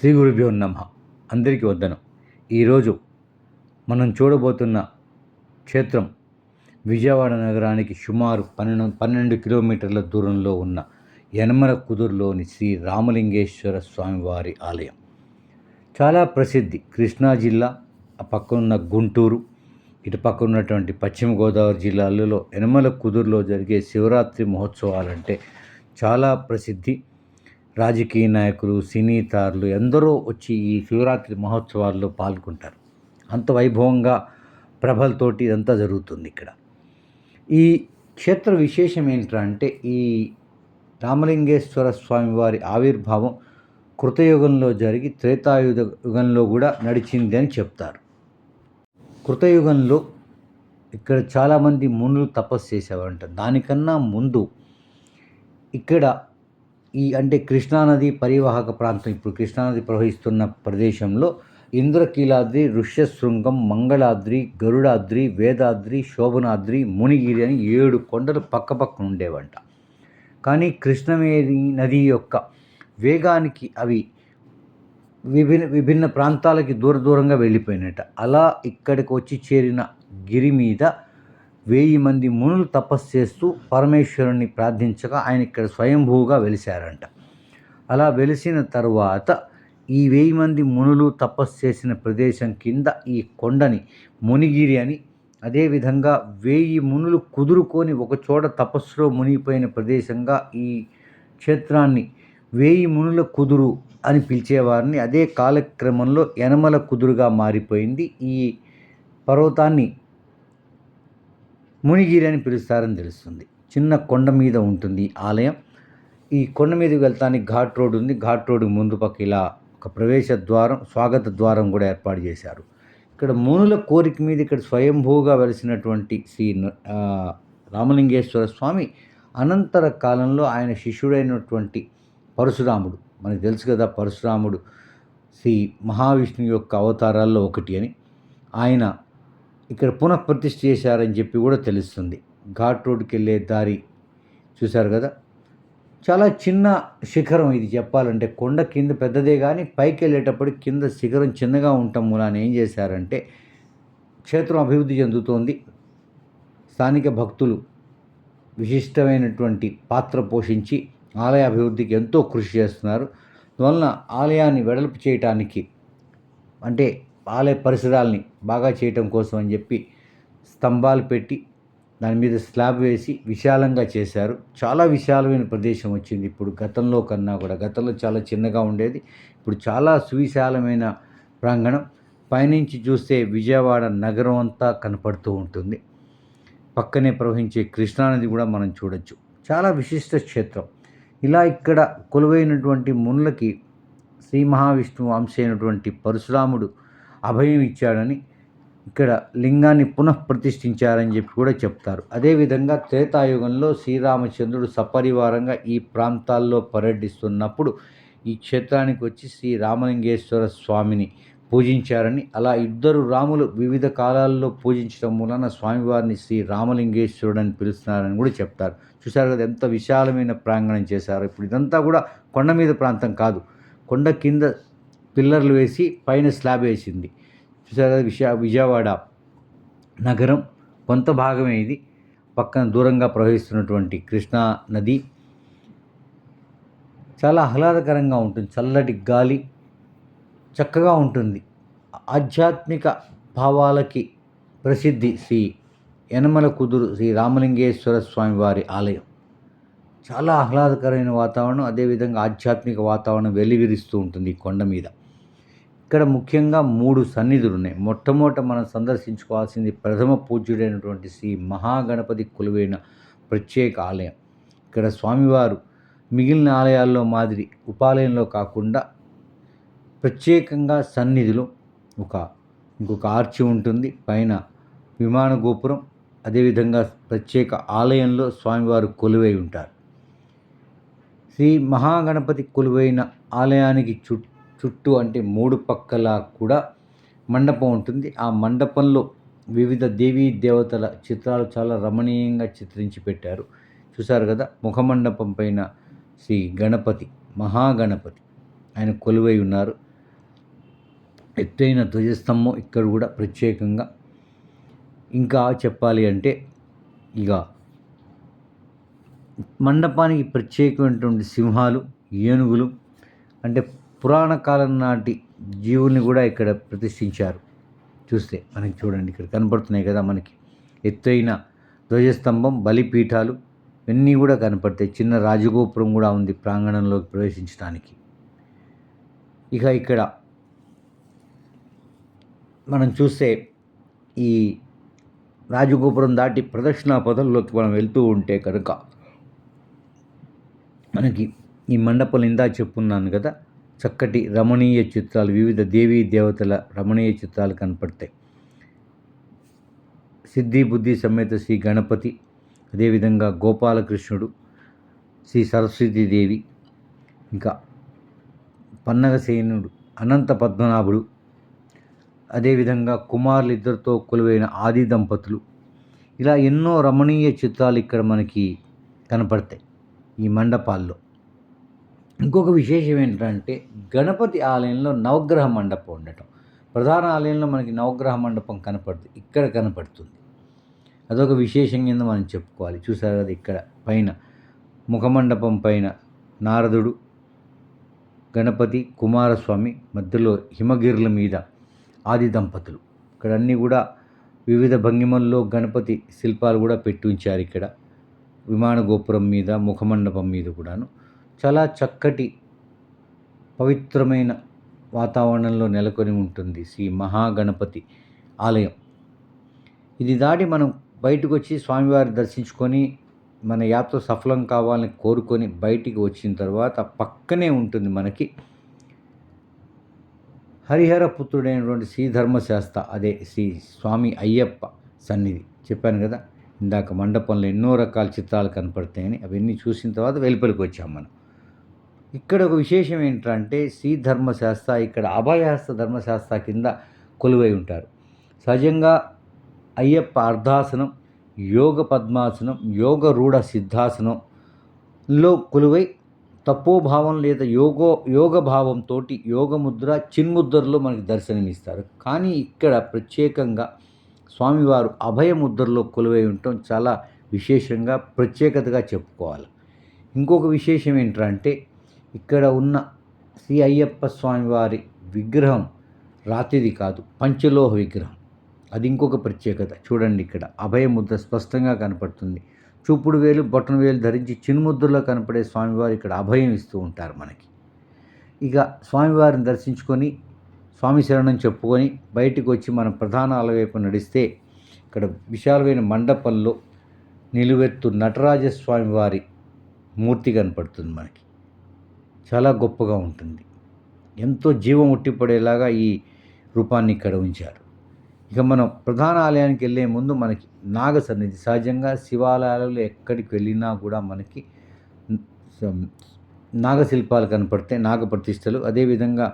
శ్రీ గురుభ్యో నమ. అందరికీ వద్దనం. ఈరోజు మనం చూడబోతున్న క్షేత్రం విజయవాడ నగరానికి సుమారు పన్నెండు పన్నెండు కిలోమీటర్ల దూరంలో ఉన్న యనమల కుదురులోని శ్రీ రామలింగేశ్వర స్వామివారి ఆలయం. చాలా ప్రసిద్ధి. కృష్ణా జిల్లా ఆ పక్కనున్న గుంటూరు ఇటు పక్క ఉన్నటువంటి పశ్చిమ గోదావరి జిల్లాలలో యనమల కుదురులో జరిగే శివరాత్రి మహోత్సవాలంటే చాలా ప్రసిద్ధి. రాజకీయ నాయకులు సినీ తారులు ఎందరో వచ్చి ఈ శివరాత్రి మహోత్సవాల్లో పాల్గొంటారు. అంత వైభవంగా ప్రభలతోటి ఇదంతా జరుగుతుంది ఇక్కడ. ఈ క్షేత్ర విశేషం ఏంటంటే ఈ రామలింగేశ్వర స్వామి వారి ఆవిర్భావం కృతయుగంలో జరిగి త్రేతాయుధ యుగంలో కూడా నడిచింది అని చెప్తారు. కృతయుగంలో ఇక్కడ చాలామంది మునులు తపస్సు చేసేవారంట. దానికన్నా ముందు ఇక్కడ ఈ అంటే కృష్ణానది పరివాహక ప్రాంతం. ఇప్పుడు కృష్ణానది ప్రవహిస్తున్న ప్రదేశంలో ఇంద్రకీలాద్రి ఋష్యశృంగం మంగళాద్రి గరుడాద్రి వేదాద్రి శోభనాద్రి మునిగిరి అని ఏడు కొండలు పక్కపక్కన ఉండేవంట. కానీ కృష్ణమేరి నది యొక్క వేగానికి అవి విభిన్న విభిన్న ప్రాంతాలకి దూర దూరంగా వెళ్ళిపోయినట్ట అలా ఇక్కడికి వచ్చి చేరిన గిరి మీద వెయ్యి మంది మునులు తపస్సు చేస్తూ పరమేశ్వరుణ్ణి ప్రార్థించగా ఆయన ఇక్కడ స్వయంభూగా వెలిశారంట. అలా వెలిసిన తరువాత ఈ వెయ్యి మంది మునులు తపస్సు చేసిన ప్రదేశం కింద ఈ కొండని మునిగిరి అని అదేవిధంగా వెయ్యి మునులు కుదురుకొని ఒకచోట తపస్సులో మునిగిపోయిన ప్రదేశంగా ఈ క్షేత్రాన్ని వేయి మునుల కుదురు అని పిలిచేవారిని అదే కాలక్రమంలో యనమల కుదురుగా మారిపోయింది. ఈ పర్వతాన్ని మునిగిరి అని పిలుస్తారని తెలుస్తుంది. చిన్న కొండ మీద ఉంటుంది ఆలయం. ఈ కొండ మీదకి వెళ్తానికి ఘాట్ రోడ్ ఉంది. ఘాట్ రోడ్ ముందు పక్క ఇలా ఒక ప్రవేశ ద్వారం స్వాగత ద్వారం కూడా ఏర్పాటు చేశారు. ఇక్కడ మునుల కోరిక మీద ఇక్కడ స్వయంభూగా వెలిసినటువంటి శ్రీ రామలింగేశ్వర స్వామి అనంతర కాలంలో ఆయన శిష్యుడైనటువంటి పరశురాముడు. మనకు తెలుసు కదా పరశురాముడు శ్రీ మహావిష్ణువు యొక్క అవతారాల్లో ఒకటి అని. ఆయన ఇక్కడ పునఃప్రతిష్ఠ చేశారని చెప్పి కూడా తెలుస్తుంది. ఘాట్ రోడ్కి వెళ్ళే దారి చూశారు కదా? చాలా చిన్న శిఖరం ఇది చెప్పాలంటే. కొండ కింద పెద్దదే కానీ పైకి వెళ్ళేటప్పుడు కింద శిఖరం చిన్నగా ఉండటం మూలాన ఏం చేశారంటే క్షేత్రం అభివృద్ధి చెందుతోంది. స్థానిక భక్తులు విశిష్టమైనటువంటి పాత్ర పోషించి ఆలయ అభివృద్ధికి ఎంతో కృషి చేస్తున్నారు. అందువలన ఆలయాన్ని వెడల్పు చేయటానికి అంటే ఆలయ పరిసరాల్ని బాగా చేయటం కోసం అని చెప్పి స్తంభాలు పెట్టి దాని మీద స్లాబ్ వేసి విశాలంగా చేశారు. చాలా విశాలమైన ప్రదేశం వచ్చింది. ఇప్పుడు గతంలో కన్నా కూడా గతంలో చాలా చిన్నగా ఉండేది. ఇప్పుడు చాలా సువిశాలమైన ప్రాంగణం. పైనుంచి చూస్తే విజయవాడ నగరం అంతా కనపడుతూ ఉంటుంది. పక్కనే ప్రవహించే కృష్ణానది కూడా మనం చూడొచ్చు. చాలా విశిష్ట క్షేత్రం. ఇలా ఇక్కడ కొలువైనటువంటి మునులకి శ్రీ మహావిష్ణువు అంశైనటువంటి పరశురాముడు అభయం ఇచ్చాడని ఇక్కడ లింగాన్ని పునఃప్రతిష్ఠించారని చెప్పి కూడా చెప్తారు. అదేవిధంగా త్రేతాయుగంలో శ్రీరామచంద్రుడు సపరివారంగా ఈ ప్రాంతాల్లో పర్యటిస్తున్నప్పుడు ఈ క్షేత్రానికి వచ్చి శ్రీ రామలింగేశ్వర స్వామిని పూజించారని అలా ఇద్దరు రాములు వివిధ కాలాల్లో పూజించడం మూలన స్వామివారిని శ్రీ రామలింగేశ్వరుడు అని పిలుస్తున్నారని కూడా చెప్తారు. చూసారు కదా ఎంత విశాలమైన ప్రాంగణం చేశారు. ఇప్పుడు ఇదంతా కూడా కొండ మీద ప్రాంతం కాదు. కొండ కింద పిల్లర్లు వేసి పైన స్లాబ్ వేసింది. చూసారా? కదా విజయవాడ నగరం కొంత భాగమే ఇది. పక్కన దూరంగా ప్రవహిస్తున్నటువంటి కృష్ణా నది. చాలా ఆహ్లాదకరంగా ఉంటుంది. చల్లటి గాలి చక్కగా ఉంటుంది. ఆధ్యాత్మిక భావాలకి ప్రసిద్ధి శ్రీ యనమల కుదురు శ్రీ రామలింగేశ్వర స్వామి వారి ఆలయం. చాలా ఆహ్లాదకరమైన వాతావరణం అదేవిధంగా ఆధ్యాత్మిక వాతావరణం వెలివిరుస్తూ ఉంటుంది ఈ కొండ మీద. ఇక్కడ ముఖ్యంగా మూడు సన్నిధులు ఉన్నాయి మొట్టమొదట మనం సందర్శించుకోవాల్సింది ప్రథమ పూజ్యుడైనటువంటి శ్రీ మహాగణపతి కొలువైన ప్రత్యేక ఆలయం. ఇక్కడ స్వామివారు మిగిలిన ఆలయాల్లో మాదిరి ఉపాలయంలో కాకుండా ప్రత్యేకంగా సన్నిధిలో ఒక ఇంకొక ఆర్చి ఉంటుంది. పైన విమాన గోపురం అదేవిధంగా ప్రత్యేక ఆలయంలో స్వామివారు కొలువై ఉంటారు. శ్రీ మహాగణపతి కొలువైన ఆలయానికి చుట్టూ చుట్టూ అంటే మూడు పక్కల కూడా మండపం ఉంటుంది. ఆ మండపంలో వివిధ దేవీ దేవతల చిత్రాలు చాలా రమణీయంగా చిత్రించి పెట్టారు. చూశారు కదా ముఖమండపం పైన శ్రీ గణపతి మహాగణపతి. ఆయన కొలువై ఉన్నారు. ఎత్తైన ధ్వజస్తంభం ఇక్కడ కూడా ప్రత్యేకంగా. ఇంకా చెప్పాలి అంటే ఇక మండపానికి ప్రత్యేకమైనటువంటి సింహాలు ఏనుగులు అంటే పురాణ కాలం నాటి జీవుల్ని కూడా ఇక్కడ ప్రతిష్ఠించారు. చూస్తే మనకి చూడండి ఇక్కడ కనపడుతున్నాయి కదా మనకి. ఎత్తైన ధ్వజస్తంభం బలిపీఠాలు ఇవన్నీ కూడా కనపడతాయి. చిన్న రాజగోపురం కూడా ఉంది ప్రాంగణంలోకి ప్రవేశించడానికి. ఇక ఇక్కడ మనం చూస్తే ఈ రాజగోపురం దాటి ప్రదక్షిణా పదంలోకి మనం వెళ్తూ ఉంటే కనుక మనకి ఈ మండపం ఇందా చెప్పున్నాను కదా చక్కటి రమణీయ చిత్రాలు వివిధ దేవీ దేవతల రమణీయ చిత్రాలు కనపడతాయి. సిద్ధి బుద్ధి సమేత శ్రీ గణపతి అదేవిధంగా గోపాలకృష్ణుడు శ్రీ సరస్వతీదేవి ఇంకా పన్నగసేనుడు అనంత పద్మనాభుడు అదేవిధంగా కుమారులిద్దరితో కొలువైన ఆది దంపతులు. ఇలా ఎన్నో రమణీయ చిత్రాలు ఇక్కడ మనకి కనపడతాయి ఈ మండపాల్లో. ఇంకొక విశేషం ఏంటంటే గణపతి ఆలయంలో నవగ్రహ మండపం ఉండటం. ప్రధాన ఆలయంలో మనకి నవగ్రహ మండపం కనపడుతుంది ఇక్కడ కనపడుతుంది. అదొక విశేషం కింద మనం చెప్పుకోవాలి. చూసారు కదా ఇక్కడ పైన. ముఖమండపం పైన నారదుడు గణపతి కుమారస్వామి మధ్యలో హిమగిరుల మీద ఆది దంపతులు. ఇక్కడ అన్నీ కూడా వివిధ భంగిమల్లో గణపతి శిల్పాలు కూడా పెట్టి ఉంచారు ఇక్కడ. విమాన గోపురం మీద ముఖమండపం మీద కూడాను. చాలా చక్కటి పవిత్రమైన వాతావరణంలో నెలకొని ఉంటుంది శ్రీ మహాగణపతి ఆలయం. ఇది దాటి మనం బయటకు వచ్చి స్వామివారి దర్శించుకొని మన యాత్ర సఫలం కావాలని కోరుకొని బయటికి వచ్చిన తర్వాత పక్కనే ఉంటుంది మనకి హరిహర పుత్రుడైనటువంటి శ్రీ ధర్మశాస్త్ర అదే శ్రీ స్వామి అయ్యప్ప సన్నిధి. చెప్పాను కదా ఇందాక మండపంలో ఎన్నో రకాల చిత్రాలు కనపడతాయని అవన్నీ చూసిన తర్వాత వెలుపలికి వచ్చాం మనం. ఇక్కడ ఒక విశేషం ఏంటంటే శ్రీ ధర్మశాస్త్ర ఇక్కడ అభయహస్త ధర్మశాస్త్ర కింద కొలువై ఉంటారు. సహజంగా అయ్యప్ప అర్ధాసనం యోగ పద్మాసనం యోగ రూఢ సిద్ధాసనంలో కొలువై తపోభావం లేదా యోగో యోగ భావంతో యోగముద్ర చిన్ముద్రలో మనకి దర్శనమిస్తారు. కానీ ఇక్కడ ప్రత్యేకంగా స్వామివారు అభయముద్రలో కొలువై ఉండటం చాలా విశేషంగా ప్రత్యేకతగా చెప్పుకోవాలి. ఇంకొక విశేషం ఏంటంటే ఇక్కడ ఉన్న శ్రీ అయ్యప్ప స్వామివారి విగ్రహం రాతిది కాదు పంచలోహ విగ్రహం. అది ఇంకొక ప్రత్యేకత. చూడండి ఇక్కడ. అభయముద్ర స్పష్టంగా కనపడుతుంది. చూపుడు వేలు బొట్టన వేలు ధరించి చిన్ముద్రలో కనపడే స్వామివారు ఇక్కడ అభయం ఇస్తూ ఉంటారు మనకి. ఇక స్వామివారిని దర్శించుకొని స్వామి శరణం చెప్పుకొని బయటకు వచ్చి మనం ప్రధాన వైపు నడిస్తే ఇక్కడ విశాలమైన మండపంలో నిలువెత్తు నటరాజస్వామి వారి మూర్తి కనపడుతుంది మనకి. చాలా గొప్పగా ఉంటుంది. ఎంతో జీవం ఉట్టిపడేలాగా ఈ రూపాన్ని ఇక్కడ ఉంచారు. ఇక మనం ప్రధాన ఆలయానికి వెళ్ళే ముందు మనకి నాగ సన్నిధి సహజంగా శివాలయాలలో ఎక్కడికి వెళ్ళినా కూడా మనకి నాగశిల్పాలు కనపడతాయి నాగ ప్రతిష్టలు అదేవిధంగా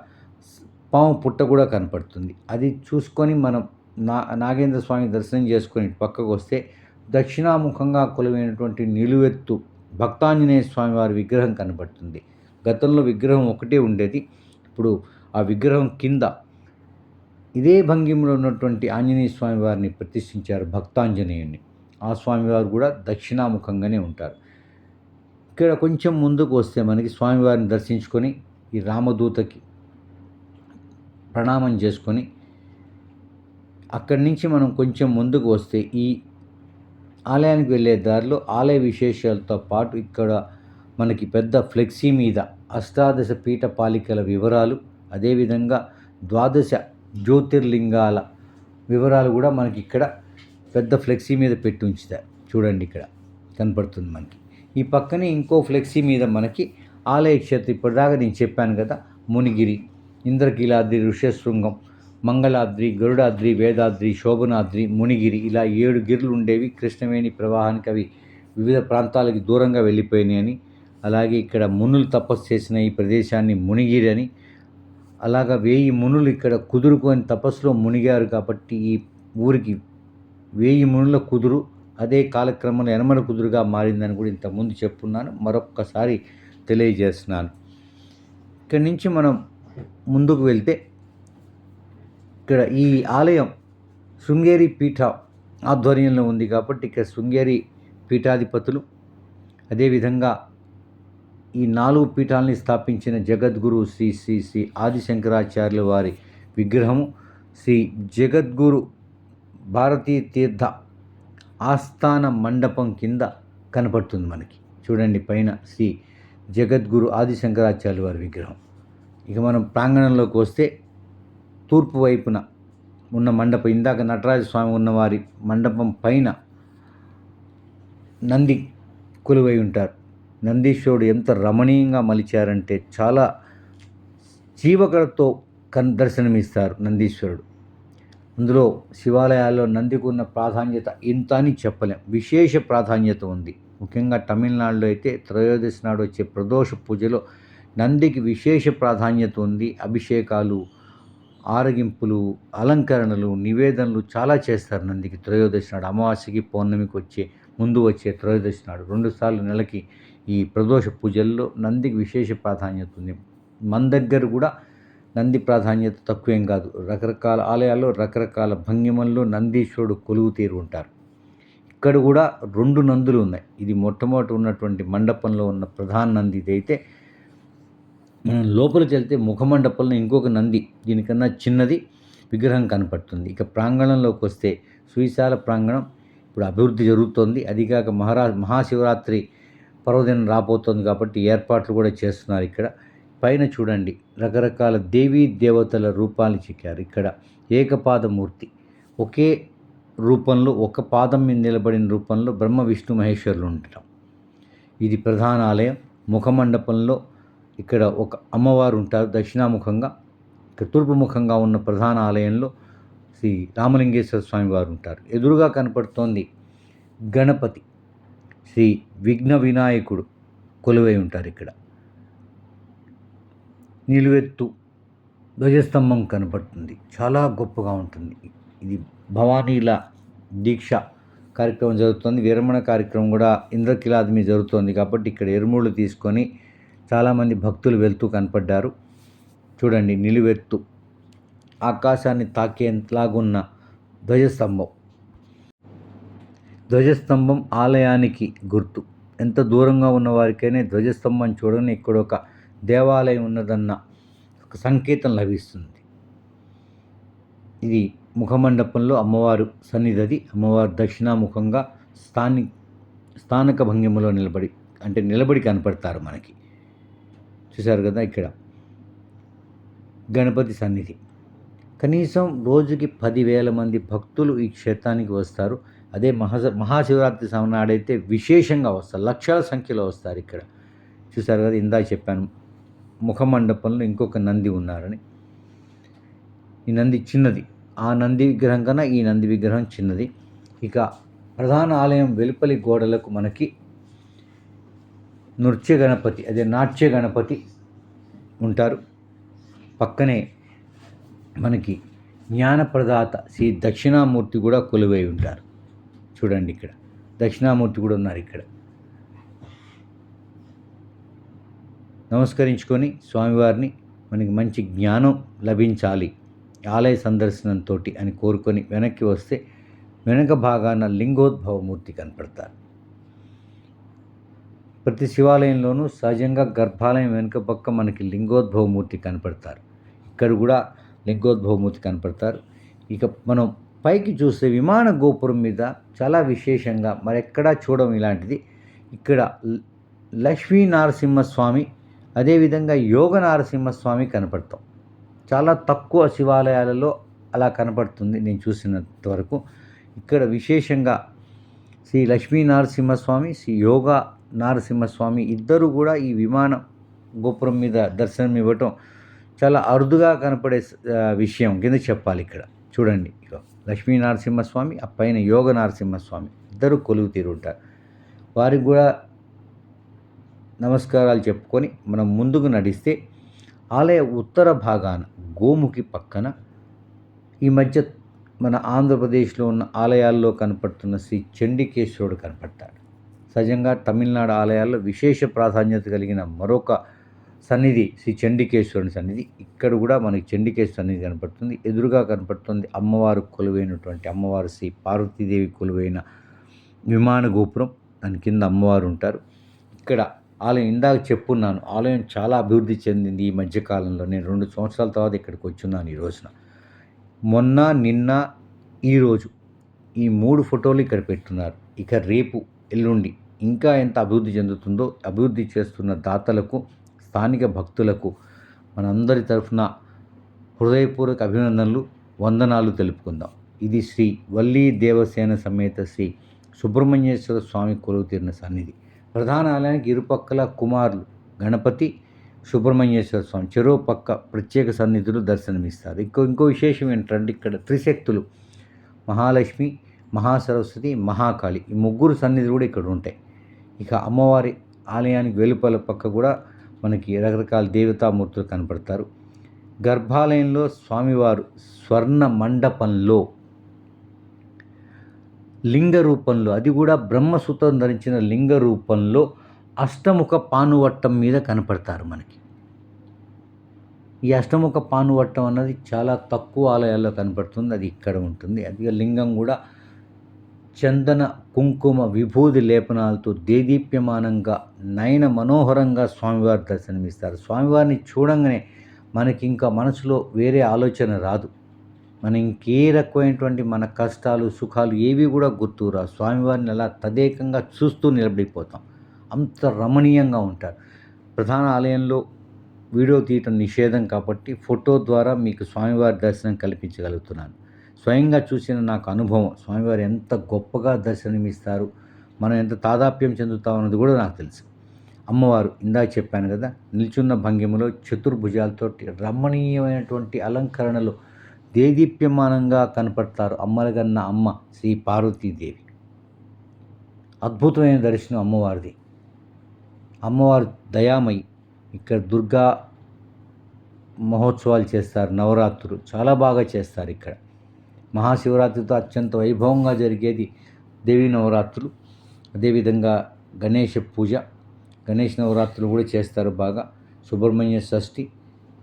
పాము పుట్ట కూడా కనపడుతుంది. అది చూసుకొని మనం నా నాగేంద్ర స్వామి దర్శనం చేసుకొని పక్కకు వస్తే దక్షిణాముఖంగా కొలువైనటువంటి నిలువెత్తు భక్తాంజనేయ స్వామివారి విగ్రహం కనపడుతుంది. గతంలో విగ్రహం ఒకటే ఉండేది. ఇప్పుడు ఆ విగ్రహం కింద ఇదే భంగిమలో ఉన్నటువంటి ఆంజనేయ స్వామి వారిని ప్రతిష్ఠించారు భక్తాంజనేయుని. ఆ స్వామివారు కూడా దక్షిణాముఖంగానే ఉంటారు. ఇక్కడ కొంచెం ముందుకు వస్తే మనకి స్వామివారిని దర్శించుకొని ఈ రామదూతకి ప్రణామం చేసుకొని అక్కడి నుంచి మనం కొంచెం ముందుకు వస్తే ఈ ఆలయానికి వెళ్ళే దారిలో ఆలయ విశేషాలతో పాటు ఇక్కడ మనకి పెద్ద ఫ్లెక్సీ మీద అష్టాదశ పీఠ పాలికల వివరాలు అదేవిధంగా ద్వాదశ జ్యోతిర్లింగాల వివరాలు కూడా మనకి ఇక్కడ పెద్ద ఫ్లెక్సీ మీద పెట్టి ఉంచుతారు. చూడండి ఇక్కడ కనపడుతుంది మనకి. ఈ పక్కనే ఇంకో ఫ్లెక్సీ మీద మనకి ఆలయ క్షేత్రం. ఇప్పటిదాకా నేను చెప్పాను కదా మునిగిరి ఇంద్రకీలాద్రి ఋష్యశృంగం మంగళాద్రి గరుడాద్రి వేదాద్రి శోభనాద్రి మునిగిరి ఇలా ఏడు గిరులు ఉండేవి. కృష్ణవేణి ప్రవాహానికి అవి వివిధ ప్రాంతాలకి దూరంగా వెళ్ళిపోయినాయని అలాగే ఇక్కడ మునులు తపస్సు చేసిన ఈ ప్రదేశాన్ని మునిగిరని అలాగా వేయి మునులు ఇక్కడ కుదురుకొని తపస్సులో మునిగారు కాబట్టి ఈ ఊరికి వేయి మునుల కుదురు అదే కాలక్రమంలో ఎనమల కుదురుగా మారిందని కూడా ఇంతకుముందు చెప్పున్నాను. మరొక్కసారి తెలియజేస్తున్నాను. ఇక్కడి నుంచి మనం ముందుకు వెళ్తే ఇక్కడ ఈ ఆలయం శృంగేరి పీఠ ఆధ్వర్యంలో ఉంది కాబట్టి ఇక్కడ శృంగేరి పీఠాధిపతులు అదేవిధంగా ఈ నాలుగు పీఠాలని స్థాపించిన జగద్గురు శ్రీ శ్రీ శ్రీ ఆదిశంకరాచార్యుల వారి విగ్రహము శ్రీ జగద్గురు భారతీ తీర్థ ఆస్థాన మండపం కింద కనపడుతుంది మనకి. చూడండి పైన శ్రీ జగద్గురు ఆదిశంకరాచార్యుల వారి విగ్రహం. ఇక మనం ప్రాంగణంలోకి వస్తే తూర్పు వైపున ఉన్న మండపం ఇందాక నటరాజ స్వామి ఉన్నవారి మండపం పైన నంది కొలువై ఉంటారు. నందీశ్వరుడు ఎంత రమణీయంగా మలిచారంటే చాలా జీవకళతో కన్ దర్శనమిస్తారు నందీశ్వరుడు. అందులో శివాలయాల్లో నందికి ఉన్న ప్రాధాన్యత ఇంత అని చెప్పలేం. విశేష ప్రాధాన్యత ఉంది. ముఖ్యంగా తమిళనాడులో అయితే త్రయోదశి నాడు వచ్చే ప్రదోష పూజలో నందికి విశేష ప్రాధాన్యత ఉంది. అభిషేకాలు ఆరగింపులు అలంకరణలు నివేదనలు చాలా చేస్తారు నందికి త్రయోదశి నాడు. అమావాస్యకి పౌర్ణమికి వచ్చే ముందు వచ్చే త్రయోదశి నాడు. రెండుసార్లు నెలకి ఈ ప్రదోష పూజల్లో నందికి విశేష ప్రాధాన్యత ఉంది. మన దగ్గర కూడా నంది ప్రాధాన్యత తక్కువేం కాదు. రకరకాల ఆలయాల్లో రకరకాల భంగిమల్లో నందీశ్వరుడు కొలువు తీరు ఉంటారు. ఇక్కడ కూడా రెండు నందులు ఉన్నాయి. ఇది మొట్టమొదటి ఉన్నటువంటి మండపంలో ఉన్న ప్రధాన నంది ఇది అయితే. మనం లోపలికి వెళ్తే ముఖమండపంలో ఇంకొక నంది దీనికన్నా చిన్నది విగ్రహం కనపడుతుంది. ఇక ప్రాంగణంలోకి వస్తే సువిశాల ప్రాంగణం ఇప్పుడు అభివృద్ధి జరుగుతోంది. అదిగాక మహారా మహాశివరాత్రి పర్వదినం రాబోతోంది కాబట్టి ఏర్పాట్లు కూడా చేస్తున్నారు ఇక్కడ. పైన చూడండి రకరకాల దేవీ దేవతల రూపాలు చెక్కారు ఇక్కడ. ఏకపాదమూర్తి. ఒకే రూపంలో ఒక పాదం మీద నిలబడిన రూపంలో బ్రహ్మ విష్ణు మహేశ్వరులు ఉండటం. ఇది ప్రధాన ఆలయం. ముఖమండపంలో ఇక్కడ ఒక అమ్మవారు ఉంటారు. దక్షిణాముఖంగా ఇక్కడ తూర్పు ముఖంగా ఉన్న ప్రధాన ఆలయంలో శ్రీ రామలింగేశ్వర స్వామి వారు ఉంటారు. ఎదురుగా కనపడుతోంది గణపతి. శ్రీ విఘ్న వినాయకుడు కొలువై ఉంటారు ఇక్కడ. నిలువెత్తు ధ్వజస్తంభం కనపడుతుంది చాలా గొప్పగా ఉంటుంది. ఇది భవానీల దీక్ష కార్యక్రమం జరుగుతుంది. విరమణ కార్యక్రమం కూడా ఇంద్రకిలాది మీద జరుగుతుంది కాబట్టి ఇక్కడ ఎరుముళ్ళు తీసుకొని చాలామంది భక్తులు వెళ్తూ కనపడ్డారు. చూడండి నిలువెత్తు ఆకాశాన్ని తాకేలాగున్న ధ్వజస్తంభం. ధ్వజస్తంభం ఆలయానికి గుర్తు. ఎంత దూరంగా ఉన్నవారికైనా ధ్వజస్తంభం చూడని ఇక్కడ ఒక దేవాలయం ఉన్నదన్న ఒక సంకేతం లభిస్తుంది. ఇది ముఖమండపంలో అమ్మవారు సన్నిధి అమ్మవారు దక్షిణాముఖంగా స్థాని స్థానక భంగిమలో నిలబడి అంటే నిలబడి కనపడతారు మనకి. చూశారు కదా ఇక్కడ? గణపతి సన్నిధి. కనీసం రోజుకి పదివేల మంది భక్తులు ఈ క్షేత్రానికి వస్తారు. అదే మహా మహాశివరాత్రి సమనాడైతే విశేషంగా వస్తారు. లక్షల సంఖ్యలో వస్తారు ఇక్కడ. చూసారు కదా ఇందాక చెప్పాను ముఖమండపంలో ఇంకొక నంది ఉన్నారని. ఈ నంది చిన్నది. ఆ నంది విగ్రహం కన్నా ఈ నంది విగ్రహం చిన్నది. ఇక ప్రధాన ఆలయం వెలుపలి గోడలకు మనకి నృత్య గణపతి అదే నాట్య గణపతి ఉంటారు. పక్కనే మనకి జ్ఞానప్రదాత శ్రీ దక్షిణామూర్తి కూడా కొలువై ఉంటారు. చూడండి ఇక్కడ. దక్షిణామూర్తి కూడా ఉన్నారు ఇక్కడ. నమస్కరించుకొని స్వామివారిని మనకి మంచి జ్ఞానం లభించాలి. ఆలయ సందర్శనంతో అని కోరుకొని వెనక్కి వస్తే వెనక భాగాన లింగోద్భవమూర్తి కనపడతారు. ప్రతి శివాలయంలోనూ సహజంగా గర్భాలయం వెనుక పక్క మనకి లింగోద్భవమూర్తి కనపడతారు. ఇక్కడ కూడా లింగోద్భవమూర్తి కనపడతారు. ఇక మనం పైకి చూస్తే విమాన గోపురం మీద చాలా విశేషంగా మరెక్కడా చూడడం ఇలాంటిది. ఇక్కడ లక్ష్మీ నరసింహస్వామి అదేవిధంగా యోగ నరసింహస్వామి కనపడతాం. చాలా తక్కువ శివాలయాలలో అలా కనపడుతుంది నేను చూసినంత వరకు. ఇక్కడ విశేషంగా శ్రీ లక్ష్మీ నరసింహస్వామి శ్రీ యోగ నరసింహస్వామి ఇద్దరు కూడా ఈ విమాన గోపురం మీద దర్శనం ఇవ్వటం చాలా అరుదుగా కనపడే విషయం కింద చెప్పాలి ఇక్కడ. చూడండి ఇక లక్ష్మీ నరసింహస్వామి ఆ పైన యోగ నరసింహస్వామి ఇద్దరు కొలువు తీరుంటారు వారికి కూడా నమస్కారాలు చెప్పుకొని మనం ముందుకు నడిస్తే ఆలయ ఉత్తర భాగాన గోముఖి పక్కన ఈ మధ్య మన ఆంధ్రప్రదేశ్లో ఉన్న ఆలయాల్లో కనపడుతున్న శ్రీ చండికేశ్వరుడు కనపడతాడు. సహజంగా తమిళనాడు ఆలయాల్లో విశేష ప్రాధాన్యత కలిగిన మరొక సన్నిధి శ్రీ చండికేశ్వరుని సన్నిధి. ఇక్కడ కూడా మనకి చండికేశ్వర సన్నిధి కనపడుతుంది. ఎదురుగా కనపడుతుంది అమ్మవారు కొలువైనటువంటి అమ్మవారు శ్రీ పార్వతీదేవి కొలువైన విమాన గోపురం. దాని కింద అమ్మవారు ఉంటారు. ఇక్కడ ఆలయం ఇందాక చెప్పున్నాను. ఆలయం చాలా అభివృద్ధి చెందింది ఈ మధ్యకాలంలో నేను రెండు సంవత్సరాల తర్వాత ఇక్కడికి వచ్చున్నాను ఈ రోజున. మొన్న నిన్న ఈరోజు ఈ మూడు ఫోటోలు ఇక్కడ పెట్టున్నారు. ఇక రేపు ఎల్లుండి. ఇంకా ఎంత అభివృద్ధి చెందుతుందో అభివృద్ధి చేస్తున్న దాతలకు స్థానిక భక్తులకు మనందరి తరఫున హృదయపూర్వక అభినందనలు వందనాలు తెలుపుకుందాం. ఇది శ్రీ వల్లీ దేవసేన సమేత శ్రీ సుబ్రహ్మణ్యేశ్వర స్వామి కొలువు తీరిన సన్నిధి. ప్రధాన ఆలయానికి ఇరుపక్కల కుమారులు గణపతి సుబ్రహ్మణ్యేశ్వర స్వామి. చెరువు పక్క ప్రత్యేక సన్నిధులు దర్శనమిస్తారు. ఇంకో ఇంకో విశేషం ఏంటంటే ఇక్కడ త్రిశక్తులు మహాలక్ష్మి మహాసరస్వతి మహాకాళి. ఈ ముగ్గురు సన్నిధులు కూడా ఇక్కడ ఉంటాయి. ఇక అమ్మవారి ఆలయానికి వెలుపల పక్క కూడా మనకి రకరకాల దేవతామూర్తులు కనపడతారు. గర్భాలయంలో స్వామివారు స్వర్ణ మండపంలో లింగ రూపంలో అది కూడా బ్రహ్మసూత్రం ధరించిన లింగ రూపంలో అష్టముఖ పానువట్టం మీద కనపడతారు మనకి. ఈ అష్టముఖ పానువట్టం అన్నది చాలా తక్కువ ఆలయాల్లో కనపడుతుంది అది ఇక్కడ ఉంటుంది. అది లింగం కూడా చందన కుంకుమ విభూది లేపనాలతో దేదీప్యమానంగా నయన మనోహరంగా స్వామివారి దర్శనమిస్తారు. స్వామివారిని చూడంగానే మనకి ఇంకా మనసులో వేరే ఆలోచన రాదు. మనం ఇంకే రకమైనటువంటి మన కష్టాలు సుఖాలు ఏవి కూడా గుర్తురా స్వామివారిని అలా తదేకంగా చూస్తూ నిలబడిపోతాం. అంత రమణీయంగా ఉంటారు. ప్రధాన ఆలయంలో వీడియో తీయటం నిషేధం కాబట్టి ఫోటో ద్వారా మీకు స్వామివారి దర్శనం కల్పించగలుగుతున్నాను. స్వయంగా చూసిన నాకు అనుభవం స్వామివారు ఎంత గొప్పగా దర్శనమిస్తారు మనం ఎంత తాదాప్యం చెందుతాం అన్నది కూడా నాకు తెలుసు. అమ్మవారు ఇందాక చెప్పాను కదా నిల్చున్న భంగిమలో చతుర్భుజాలతో రమణీయమైనటువంటి అలంకరణలు దేదీప్యమానంగా కనపడతారు అమ్మలగన్న అమ్మ శ్రీ పార్వతీదేవి. అద్భుతమైన దర్శనం అమ్మవారిది. అమ్మవారు దయామయి. ఇక్కడ దుర్గా మహోత్సవాలు చేస్తారు నవరాత్రులు చాలా బాగా చేస్తారు ఇక్కడ. మహాశివరాత్రితో అత్యంత వైభవంగా జరిగేది దేవీ నవరాత్రులు. అదేవిధంగా గణేష పూజ. గణేష్ నవరాత్రులు కూడా చేస్తారు బాగా. సుబ్రహ్మణ్య షష్ఠి.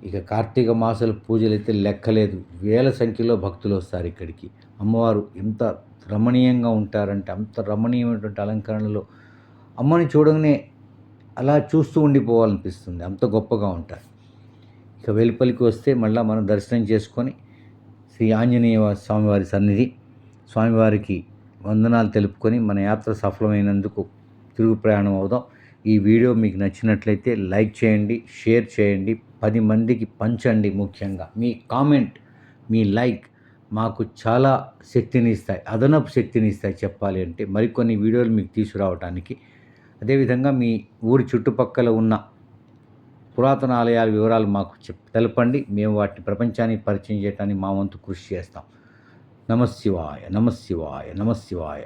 ఇక కార్తీక మాసాల పూజలు అయితే లెక్కలేదు. వేల సంఖ్యలో భక్తులు వస్తారు ఇక్కడికి. అమ్మవారు ఎంత రమణీయంగా ఉంటారంటే అంత రమణీయమైనటువంటి అలంకరణలో అమ్మని చూడగానే అలా చూస్తూ ఉండిపోవాలనిపిస్తుంది. అంత గొప్పగా ఉంటారు. ఇక వెలుపలికి వస్తే మళ్ళీ మనం దర్శనం చేసుకొని శ్రీ ఆంజనేయ స్వామివారి సన్నిధి. స్వామివారికి వందనాలు తెలుపుకొని మన యాత్ర సఫలమైనందుకు తిరుగు ప్రయాణం అవుదాం. ఈ వీడియో మీకు నచ్చినట్లయితే లైక్ చేయండి షేర్ చేయండి పది మందికి పంచండి ముఖ్యంగా. మీ కామెంట్ మీ లైక్ మాకు చాలా శక్తిని ఇస్తాయి అదనపు శక్తిని ఇస్తాయి చెప్పాలి అంటే మరికొన్ని వీడియోలు మీకు తీసుకురావడానికి అదేవిధంగా మీ ఊరి చుట్టుపక్కల ఉన్న పురాతన ఆలయాల వివరాలు మాకు చెప్ తెలపండి. మేము వాటిని ప్రపంచానికి పరిచయం చేయడానికి మా వంతు కృషి చేస్తాం. నమశివాయ నమశివాయ నమశివాయ.